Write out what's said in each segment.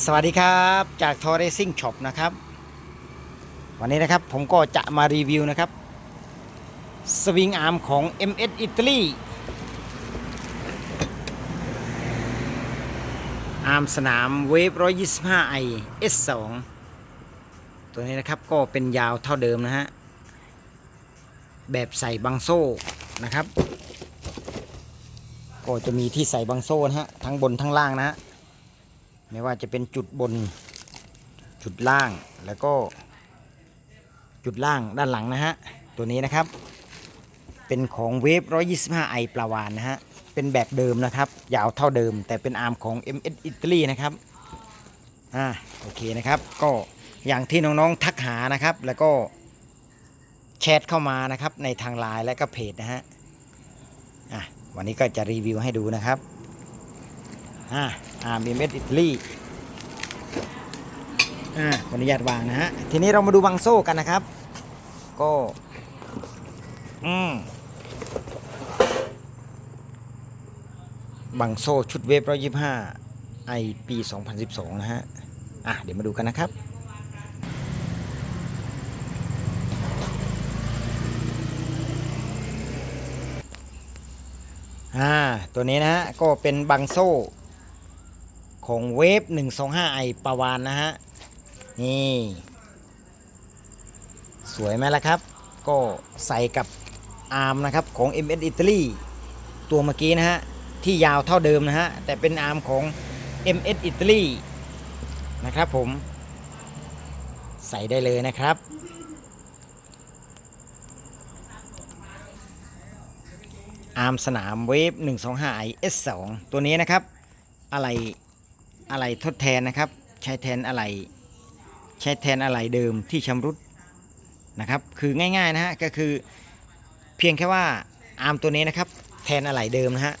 สวัสดีครับจากทอ r เรซิ่งช็อปนะครับ วันนี้นะครับผมก็จะมารีวิวนะครับสวิงอาร์มของ MS อิตาลีอาร์มสนามเวฟ 125i S2 ตัวนี้นะครับก็เป็นยาวเท่าเดิมนะฮะ แบบใส่บังโซ่นะครับ ก็จะมีที่ใส่บังโซ่นะฮะ ทั้งบนทั้งล่างนะฮะ ไม่ว่าจะเป็นจุดบนจุดล่างแล้วก็จุดล่างด้านหลังนะฮะ ตัวนี้นะครับ เป็นของเวฟ 125i ปลาวานนะฮะ เป็นแบบเดิมนะครับ ยาวเท่าเดิม แต่เป็นอาร์มของ MS อิตาลีนะครับ อ่าโอเคนะครับ ก็อย่างที่น้องๆทักหานะครับ แล้วก็แชทเข้ามานะครับในทางไลน์และก็เพจนะฮะ อะวันนี้ก็จะรีวิวให้ดูนะครับ อ่า อ่าร์มเอสอิตาลีอ่าขออนุญาตวางนะฮะ ทีนี้เรามาดูบังโซ่กันนะครับ ก็ อืมบังโซ่ชุดเวฟร้อยยี่ห้าไอปี 2012 นะฮะ อะ เดี๋ยวมาดูกันนะครับอ่าตัวนี้นะฮะ ก็เป็นบังโซ่ ของเวฟ 125ไอปาวานนะฮะ นี่ สวยไหมล่ะครับ ก็ใส่กับอาร์มนะครับ ของ MS อิตาลีตัวเมื่อกี้นะฮะ ที่ยาวเท่าเดิมนะฮะ แต่เป็นอาร์มของ MS อิตาลีนะครับผม ใส่ได้เลยนะครับอาร์มสนามเวฟ 125 i S2 ตัวนี้นะครับ อะไร อะไรทดแทนนะครับ ใช้แทนอะไรใช้แทนอะไรเดิมที่ชำรุดนะครับ คือง่ายๆนะฮะก็คือเพียงแค่ว่าอาร์มตัวนี้นะครับ แทนอะไหล่เดิมนะฮะ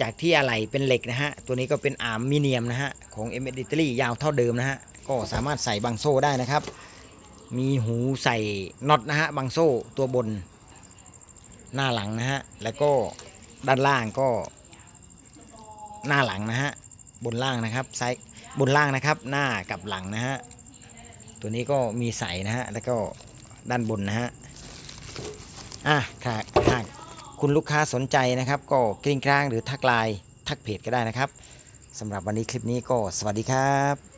จากที่อะไหล่เป็นเหล็กนะฮะตัวนี้ก็เป็นอาร์มมิเนียมนะฮะของ m อ i t a l y ยาวเท่าเดิมนะฮะก็สามารถใส่บังโซ่ได้นะครับ มีหูใส่น็อตนะฮะบังโซ่ตัวบนหน้าหลังนะฮะแล้วก็ด้านล่างก็หน้าหลังนะฮะ บนล่างนะครับไซส์บนล่างนะครับ หน้ากับหลังนะฮะตัวนี้ก็มีใส่นะฮะแล้วก็ด้านบนนะฮะอะค่ะหากคุณลูกค้าสนใจนะครับ ก็กริ้งกลางหรือทักไลน์ทักเพจก็ได้นะครับสำหรับวันนี้คลิปนี้ก็สวัสดีครับ